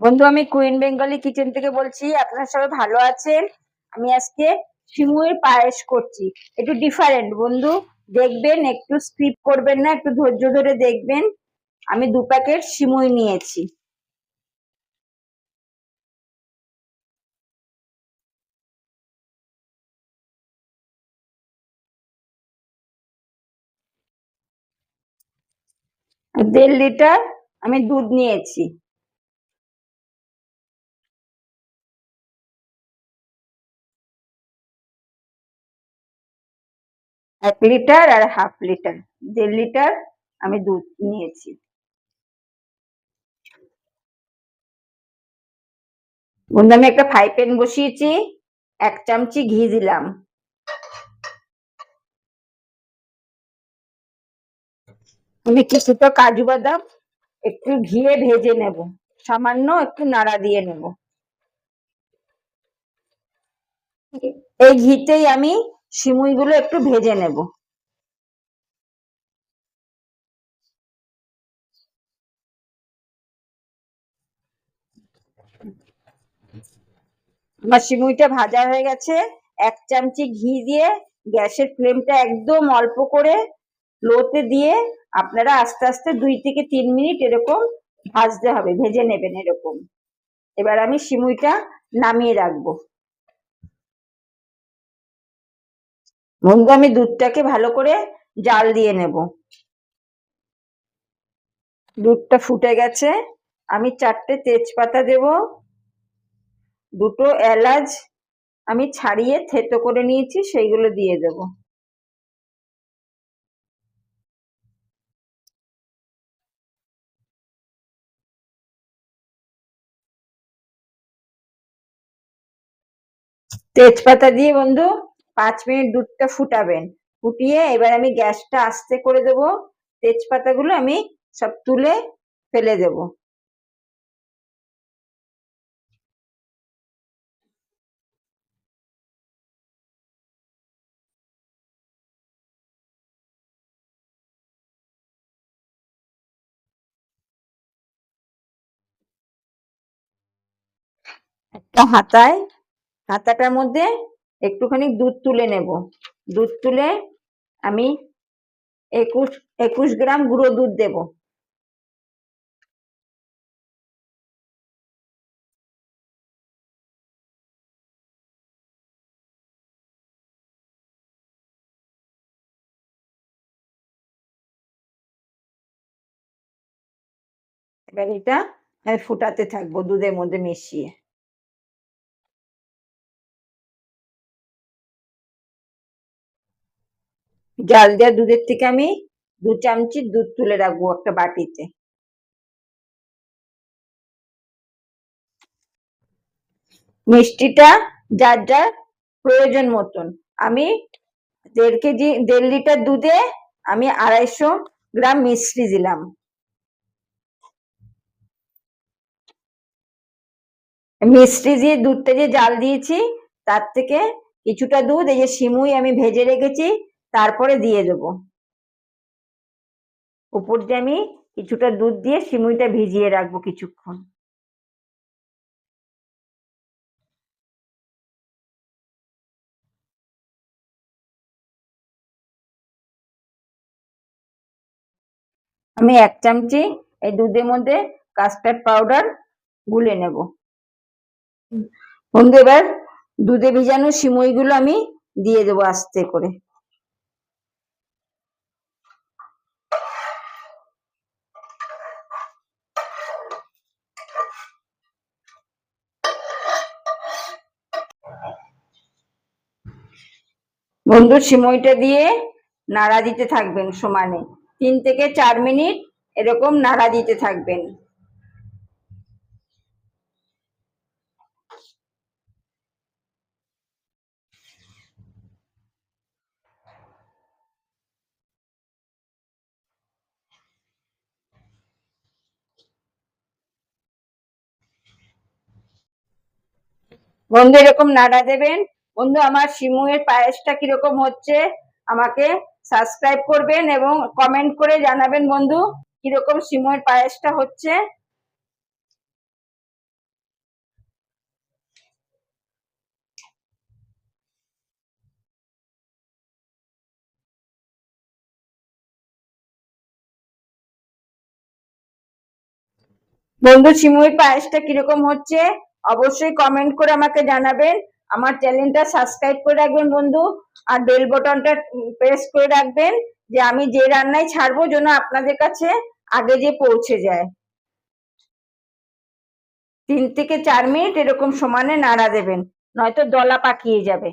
বন্ধু, আমি queen Bengali kitchen থেকে বলছি, আপনারা সবাই ভালো আছেন? আমি আজকে সিমুয়ের পায়েস করছি। একটু ডিফারেন্ট বন্ধু। দেখবেন, একটু স্কিপ করবেন না, একটু ধৈর্য ধরে দেখবেন। আমি দু প্যাকেট সিমুই নিয়েছি। দেড় লিটার আমি দুধ নিয়েছি। এক লিটার আর হাফ লিটার দেড় লিটার আমি দুধ নিয়েছি। বন্ধু, আমি একটা ফ্রাই প্যান বসিয়েছি, এক চামচি ঘি দিলাম। আমি কিছুটা কাজু বাদাম, একটু ঘিয়ে ভেজে নেব। সামান্য একটু নাড়া দিয়ে নেব। এই ঘিতেই আমি সিমুইগুলো একটু ভেজে নেব। আমার সিমুইটা ভাজা হয়ে গেছে। এক চামচি ঘি দিয়ে গ্যাসের ফ্লেমটা একদম অল্প করে লোতে দিয়ে আপনারা আস্তে আস্তে দুই থেকে তিন মিনিট এরকম ভাজতে হবে, ভেজে নেবেন এরকম। এবার আমি সিমুইটা নামিয়ে রাখব। বন্ধু আমি দুধটাকে ভালো করে জাল দিয়ে নেব। দুধটা ফুটে গেছে। আমি চারটে তেজপাতা দেব। দুটো এলাচ আমি ছাড়িয়ে থেতো করে নিয়েছি, সেইগুলো দিয়ে দেব। তেজপাতা দিয়ে বন্ধু পাঁচ মিনিট দুধটা ফুটাবেন। ফুটিয়ে এবার আমি গ্যাসটা আস্তে করে দেব। তেজপাতাগুলো আমি সব তুলে ফেলে দেব। একটা হাতায়, হাতাটার মধ্যে একটুখানি দুধ তুলে নেব। দুধ তুলে আমি একুশ একুশ গ্রাম গুঁড়ো দুধ দেব। এবার এটা ফুটাতে থাকব দুধের মধ্যে মিশিয়ে। জাল দেওয়া দুধের থেকে আমি দু চামচি দুধ তুলে রাখব একটা বাটিতে। মিষ্টিটা যার যার প্রয়োজন মতন। আমি দেড় কেজি, দেড় লিটার দুধে আমি আড়াইশো গ্রাম মিষ্টি দিলাম। মিষ্টি দিয়ে দুধটা যে জাল দিয়েছি, তার থেকে কিছুটা দুধ, এই যে সিমুই আমি ভেজে রেখেছি তারপরে দিয়ে দেবো। উপর দিয়ে আমি কিছুটা দুধ দিয়ে সিমুইটা ভিজিয়ে রাখব কিছুক্ষণ। আমি এক চামচি এই দুধের মধ্যে কাস্টার্ড পাউডার গুলে নেব। বন্ধু, এবার দুধে ভিজানো সিমুইগুলো আমি দিয়ে দেবো আস্তে করে। বন্ধু সিমইটা দিয়ে নাড়া দিতে থাকবেন সমানে। তিন থেকে চার মিনিট এরকম নাড়া দিতে থাকবেন। বন্ধু এরকম নাড়া দেবেন বন্ধু, আমার শিমুয়ের পায়েসটা কীরকম হচ্ছে? আমাকে সাবস্ক্রাইব করবেন এবং কমেন্ট করে জানাবেন বন্ধু, কীরকম শিমুয়ের পায়েসটা হচ্ছে? বন্ধু সিমুই পায়েসটা কীরকম হচ্ছে? অবশ্যই কমেন্ট করে আমাকে জানাবেন। আমার চ্যানেলটা সাবস্ক্রাইব করে রাখবেন বন্ধু, আর বেল বটনটা প্রেস করে রাখবেন, যে আমি যে রান্নায় ছাড়বো যেন আপনাদের কাছে আগে যে পৌঁছে যায়। তিন থেকে চার মিনিট এরকম সমানে নাড়া দেবেন, নয়তো দলা পাকিয়ে যাবে।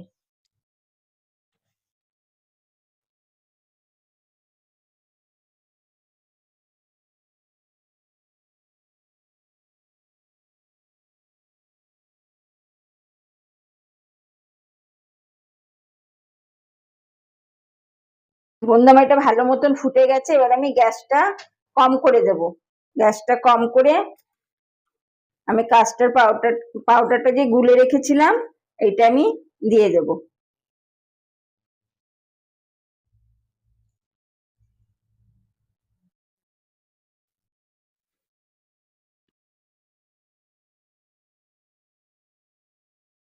এটা ভালো মতন ফুটে গেছে, এবার আমি গ্যাসটা কম করে দেব। গ্যাসটা কম করে আমি কাস্টার্ড পাউডার, পাউডারটা যে গুলে রেখেছিলাম এটা আমি দিয়ে দেব।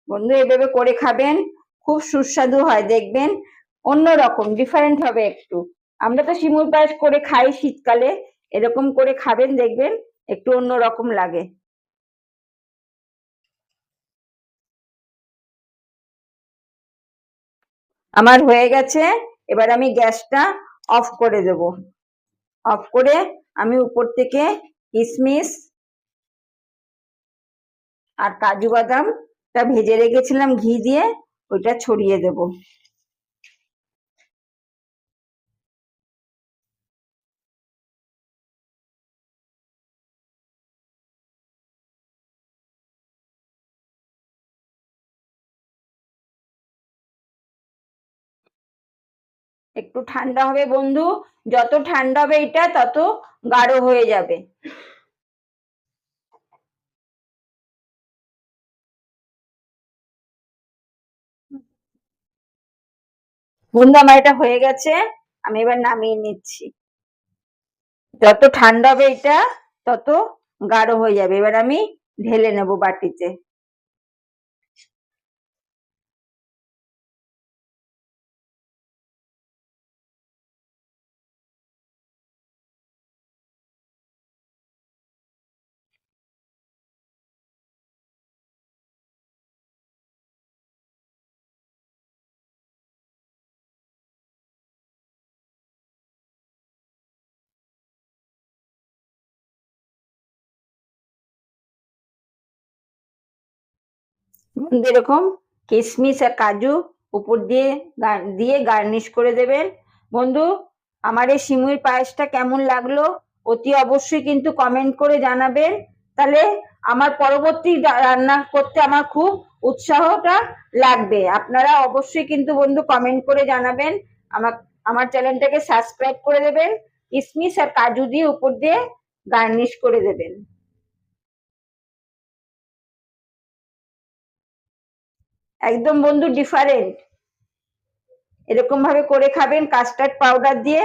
বন্ধু, এভাবে করে খাবেন, খুব সুস্বাদু হয়, দেখবেন। অন্যরকম ডিফারেন্ট হবে একটু। আমরা তো শিমুর পায়েস করে খাই শীতকালে, এরকম করে খাবেন, দেখবেন একটু অন্যরকম লাগে। আমার হয়ে গেছে, এবার আমি গ্যাসটা অফ করে দেব। অফ করে আমি উপর থেকে কিশমিশ আর কাজু বাদামটা ভেজে রেখেছিলাম ঘি দিয়ে, ওইটা ছড়িয়ে দেব। একটু ঠান্ডা হবে বন্ধু, যত ঠান্ডা হবে এটা, তত গাঢ় হয়ে যাবে। বন্ধু, আমার এটা হয়ে গেছে, আমি এবার নামিয়ে নিচ্ছি। যত ঠান্ডা হবে এটা, তত গাঢ় হয়ে যাবে। এবার আমি ঢেলে নেব বাটিতে। এরকম কিশমিশ আর কাজু উপর দিয়ে দিয়ে গার্নিশ করে দেবেন বন্ধু, আমার এই সিমুই পায়েসটা কেমন লাগল অতি অবশ্যই কিন্তু কমেন্ট করে জানাবেন তাহলে আমার পরবর্তী রান্না করতে আমার খুব উৎসাহটা লাগবে। আপনারা অবশ্যই কিন্তু বন্ধু কমেন্ট করে জানাবেন। আমার আমার চ্যানেলটাকে সাবস্ক্রাইব করে দেবেন। কিশমিশ আর কাজু দিয়ে উপর দিয়ে গার্নিশ করে দেবেন। একদম বন্ধু ডিফারেন্ট এরকম ভাবে করে খাবেন কাস্টার্ড পাউডার দিয়ে